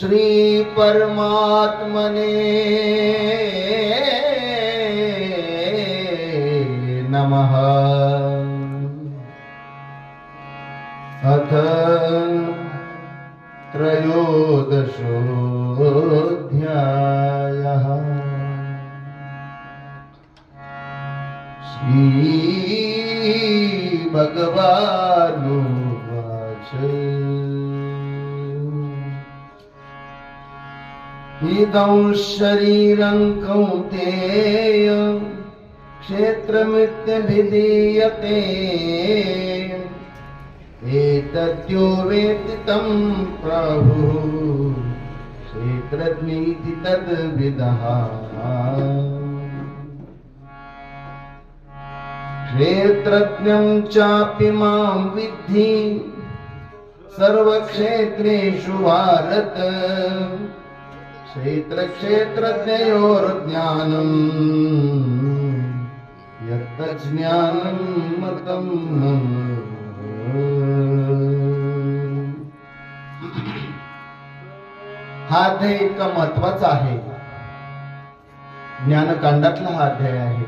श्री परमात्मने नमः अथ त्रयोदशोऽध्यायः श्रीभगवानुवाच इदं शरीरं कौन्तेय क्षेत्रमित्यभिधीयते। एतद्यो वेति तं प्रभुः क्षेत्रज्ञीति तद्विदः। क्षेत्रज्ञं चापि मां विद्धि सर्वक्षेत्रेषु भारत। क्षेत्रक्षेत्रज्ञयोर्ज्ञानम् यत्तज्ज्ञानम् मतं हा अध्याय इतका महत्त्वाचा आहे. ज्ञानकांडातला हा अध्याय आहे.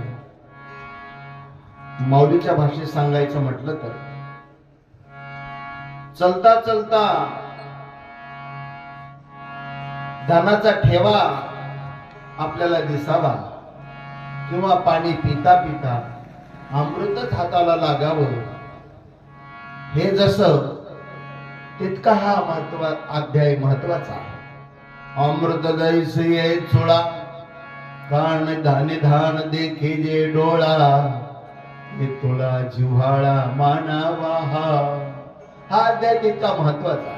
माऊलीच्या भाषेत सांगायचं म्हटलं तर चलता चलता धनाचा ठेवा आपल्याला दिसावा किंवा पाणी पिता पिता अमृतच हाताला लागावं. हे जसं तितका हा महत्वा अध्याय महत्त्वाचा आहे. अमृत दैसे चुळा कान धाने धान देखे जे डोळा हे तुला जिव्हाळा मानावा हा. हा अध्याय तितका महत्त्वाचा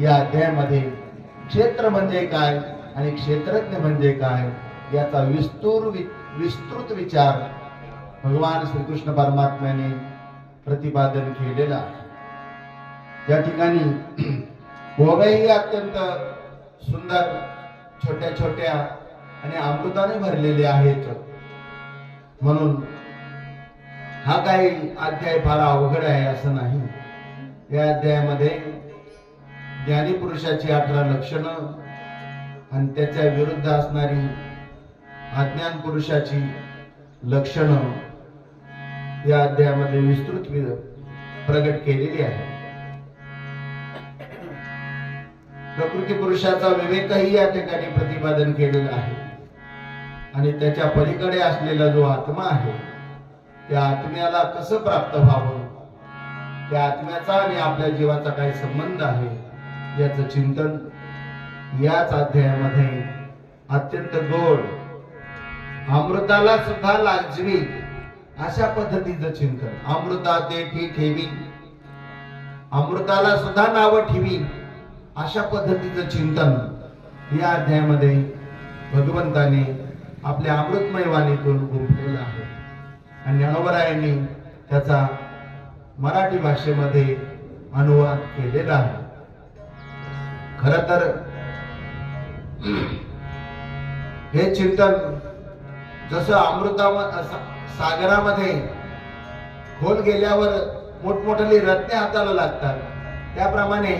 या अध्यायामध्ये क्षेत्र म्हणजे काय आणि क्षेत्रज्ञ म्हणजे काय याचा विस्तूर विस्तृत विचार भगवान श्रीकृष्ण परमात्म्याने प्रतिपादन केलेला आहे. या ठिकाणी भोगही अत्यंत सुंदर छोट्या छोट्या आणि अमृताने भरलेले आहेत. म्हणून हा काही अध्याय फार अवघड आहे असं नाही. या अध्यायामध्ये ज्ञानी पुरुषाची अठरा लक्षणं आणि त्याच्या विरुद्ध असणारी अज्ञान पुरुषाची लक्षणं या अध्यायामध्ये विस्तृत प्रगट केलेली आहे. प्रकृती पुरुषाचा विवेकही या ठिकाणी प्रतिपादन केलेला आहे. आणि त्याच्या पलीकडे असलेला जो आत्मा आहे त्या आत्म्याला कसं प्राप्त व्हावं? त्या आत्म्याचा आणि आपल्या जीवाचा काय संबंध आहे? याचं चिंतन याच अध्यायामध्ये अत्यंत गोड अमृताला सुद्धा लाजवी अशा पद्धतीचं चिंतन. अमृता ते ठेवी. अमृताला सुद्धा नावं ठेवी अशा पद्धतीचं चिंतन या अध्यायामध्ये भगवंताने आपल्या अमृतमय वाणीतून गुंफलेलं आहे. आणि ज्ञानोबरायांनी त्याचा मराठी भाषेमध्ये अनुवाद केलेला आहे. खर तर हे चिंतन जसं अमृता सागरामध्ये खोल गेल्यावर मोठमोठाली रत्ने हाताला लागतात. त्याप्रमाणे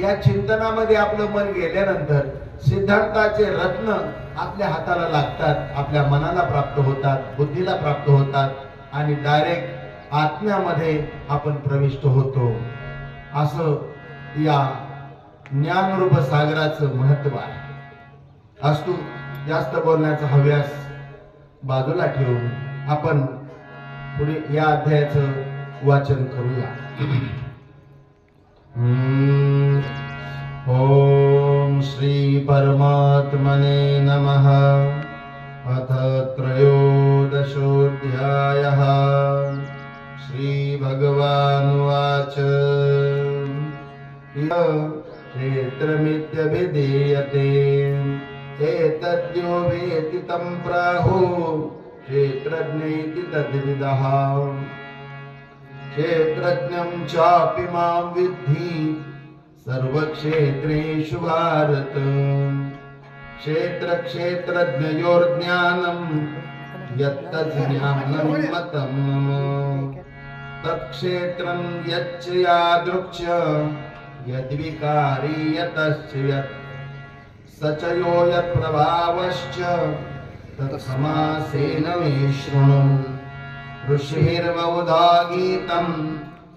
या चिंतनामध्ये आपलं मन गेल्यानंतर सिद्धांताचे रत्न आपल्या हाताला लागतात आपल्या मनाला प्राप्त होतात बुद्धीला प्राप्त होतात आणि डायरेक्ट आत्म्यामध्ये आपण प्रविष्ट होतो. असं या ज्ञानरूप सागराचं महत्त्व आहे. असतो जास्त बोलण्याचा हव्यास बाजूला ठेवून आपण पुढे या अध्यायाचं वाचन करूया. हम्म. श्री परमात्मने नमः. अथ त्रयोदशोऽध्यायः. श्रीभगवानुवाच क्षेत्रमित्यभिधीयते। एतद्यो वेति तं प्राहु क्षेत्रज्ञेति तद्विदः। क्षेत्रज्ञं चापि मां विद्धि सर्वक्षेत्रेषु भारत। क्षेत्रक्षेत्रज्ञयोर्ज्ञानं यत्तज्ज्ञानं मतं मम तत्क्षेत्रं यच्च यादृक्ष यद्विकारी यतश्च यत् स च यो यत्प्रभावश्च। तत्समासेन मे शृणु ऋषिर्बहुधा गीतम्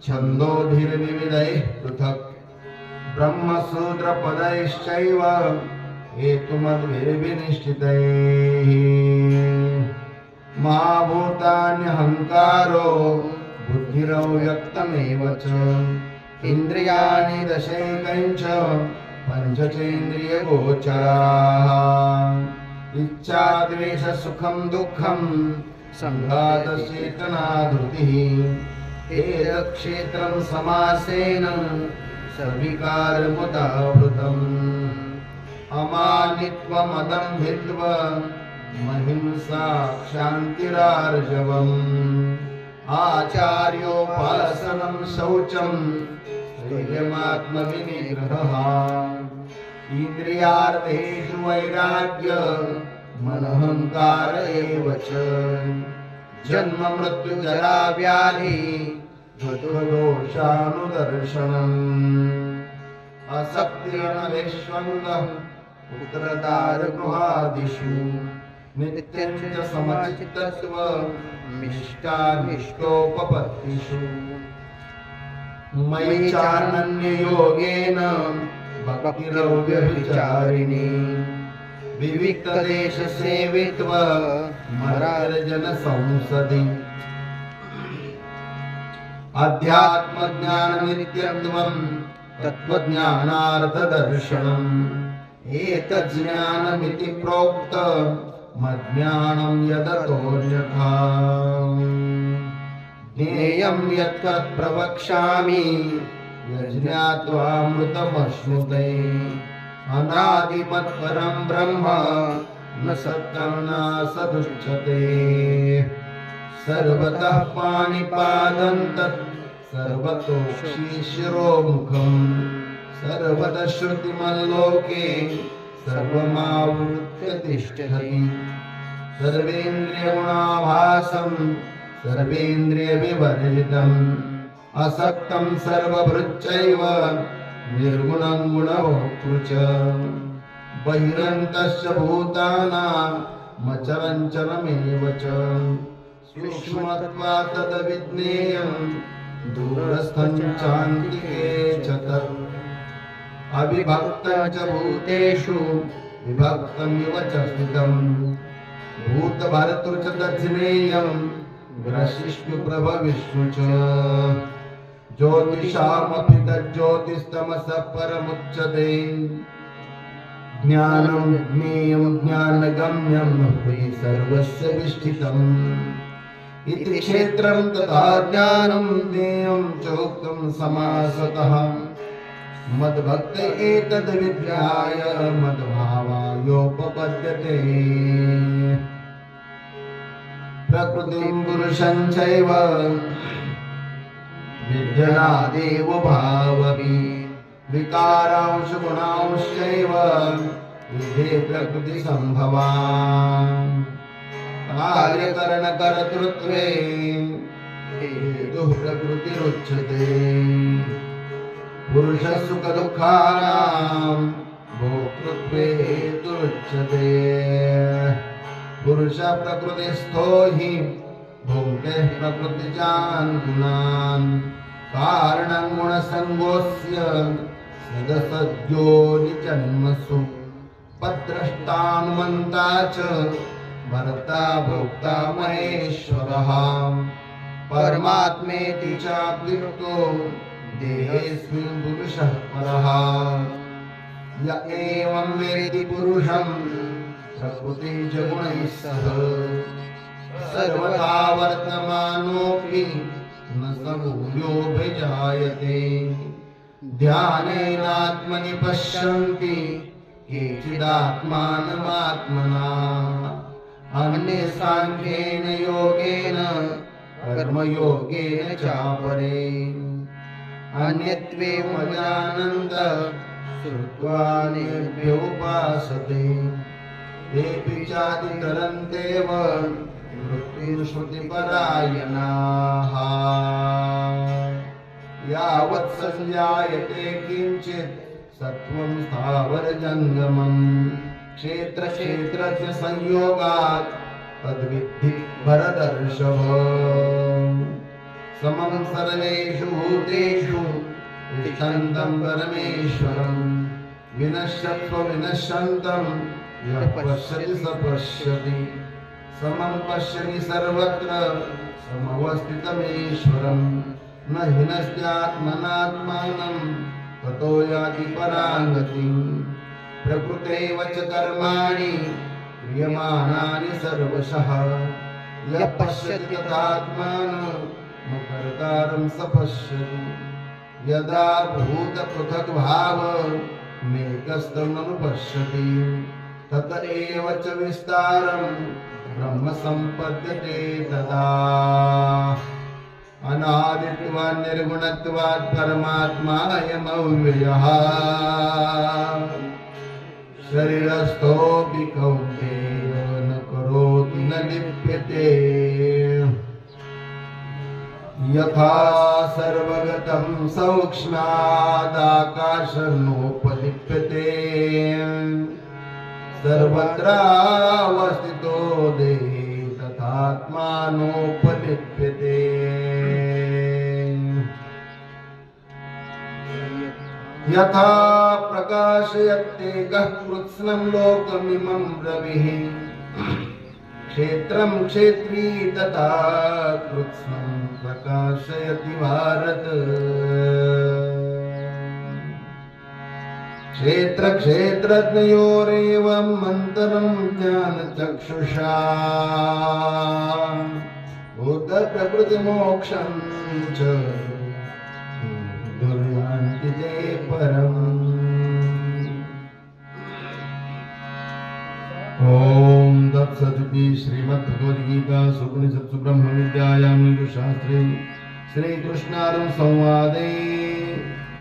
छन्दोभिर्विविधैः पृथक्। ब्रह्मसूत्रपदैश्चैव हेतुमद्भिर्विनिश्चितैः। महाभूतान्यहङ्कारो बुद्धिरव्यक्तमेव च। इन्द्रियाणि दशैकञ्च पञ्चचेन्द्रियगोचराः। इच्छा द्वेष सुखं दुःखं सङ्घातचेतना धृतिः एतत्क्षेत्रं समासेन सविकारमुदावृतम् अमानित्वमदम्भित्व महिंसा क्षान्तिरार्जवम्। आचार्योपासनं शौचम् स्थैर्यमात्मविनिग्रहः इन्द्रियार्थेषु वैराग्य मनहङ्कार एव च। जन्म मृत्यु जरा व्याधि दोषानुदर्शनम् असक्तिरनवेश्वङ्गः पुत्रदारगृहादिषु नित्यं च समचित्तत्व मिष्टानिष्टोपपत्तिषु मयि चानन्ययोगेन भक्तिरव्यभिचारिणी। विविक्तदेशसेवित्व मरार्जनसंसदि। अध्यात्मज्ञाननित्यत्वम् तत्त्वज्ञानार्थदर्शनम्। एतज्ज्ञानमिति प्रोक्त मज्ञानं यदतोऽन्यथा ज्ञेयं यत्तत् प्रवक्ष्यामि यज्ञात्वामृतमश्नुते अनादिमत्परं ब्रह्म न सत्यं न सदुच्यते सर्वतः पाणिपादं तत् सर्वतोक्षिशिरोमुखम् सर्वतः श्रुतिमल्लोके सर्वमावृत्य तिष्ठति। सर्वेन्द्रियगुणाभासम् सर्वेन्द्रियविवर्जितम् असक्तं सर्वभृच्चैव निर्गुणं गुणभोक्तृ च। बहिरन्तश्च भूतानामचरञ्चलमेव च। सूक्ष्मत्वात् तद्विज्ञेयं दूरस्थं चान्तिके च तत्। अविभक्तं च भूतेषु विभक्तमिव च स्थितम्। भूतभर्तृ च तज्ज्ञेयम् ग्रसिष्णु प्रभविष्णु च ज्योतिषामपि तज्ज्योतिस्तमसः परमुच्यते ज्ञानं ज्ञेयं ज्ञानगम्यं हि सर्वस्य विष्ठितम्। इति क्षेत्रं तथा ज्ञानं ज्ञेयं चोक्तं समासतः। मद्भक्त एतद्विद्याय मद्भावायोपपद्यते प्रकृतिं पुरुषञ्चैव। चैव विद्यनादेव भाववि विकारांश गुणांश्चैव। विधे प्रकृतिसम्भवा। कार्यकरणकर्तृत्वे। हेतुः प्रकृतिरुच्यते पुरुषसुखदुःखानां भोक्तृत्वे हेतुरुच्यते पुरुषप्रकृतिस्थो हि भोगे प्रकृतिजान् गुणान् कारणं गुणसङ्गोऽस्य सदसद्यो निजन्मसु पद्रष्टानुमन्ता च भरता भोक्ता महेश्वरः। परमात्मेति चाप्युक्तो देहेऽस्मिन् पुरुषः परः। य एवं वेदि पुरुषम् प्रकृति च सह। सर्वदा वर्तमानोऽपि न समूल्योऽभिजायते ध्यानेनात्मनि पश्यन्ति केचिदात्मानमात्मना। अन्ये साङ्ख्येन योगेन कर्मयोगेन चापरे। अन्यत्वेवजानन्त श्रुत्वा निर्भ्योपासते। तेऽपि चातितरन्तेव मृत्युश्रुतिपरायणाः। यावत् संजायते किञ्चित् सत्त्वं स्थावरजङ्गमम् क्षेत्रक्षेत्रस्य संयोगात् तद्विद्धि भरदर्शभ समं सर्वेषु भूतेषु तिष्ठन्तं परमेश्वरम् विनश्यत्व विनश्यन्तं यः पश्यति स पश्यति। समं पश्यति सर्वत्र। समवस्थितमीश्वरम् न हिनस्त्यात्मनात्मानं ततो याति पराङ्गतिम् प्रकृतेव च कर्माणि। क्रियमाणानि सर्वशः। यः पश्यति तथात्मानं। न कर्तारं स पश्यति। यदा भूतपृथग्भाव मेकस्तमनुपश्यति तत एव च विस्तारं ब्रह्म सम्पद्यते तदा अनादित्वात् निर्गुणत्वात् परमात्मायमव्ययः शरीरस्थोऽपि कौन्तेय न करोति न लिप्यते। यथा सर्वगतं सौक्ष्म्यादाकाशनोपलिप्यते सर्वत्रावस्थितो देहे तथात्मानोपलिप्यते यथा प्रकाशयत्येकः कृत्स्नं लोकमिमं रविः। क्षेत्रं क्षेत्री तथा कृत्स्नं प्रकाशयति भारत। क्षेत्रक्षेत्रज्ञयोरेवम् मन्तरं ज्ञानचक्षुषा। भूतप्रकृतिमोक्षं च दुर्यान्ति ते परम्। ॐ तत्सदिति श्रीमद्भगवद्गीता सुपनिषत्सु ब्रह्मविद्यायां शास्त्रे श्रीकृष्णार्जुन संवादे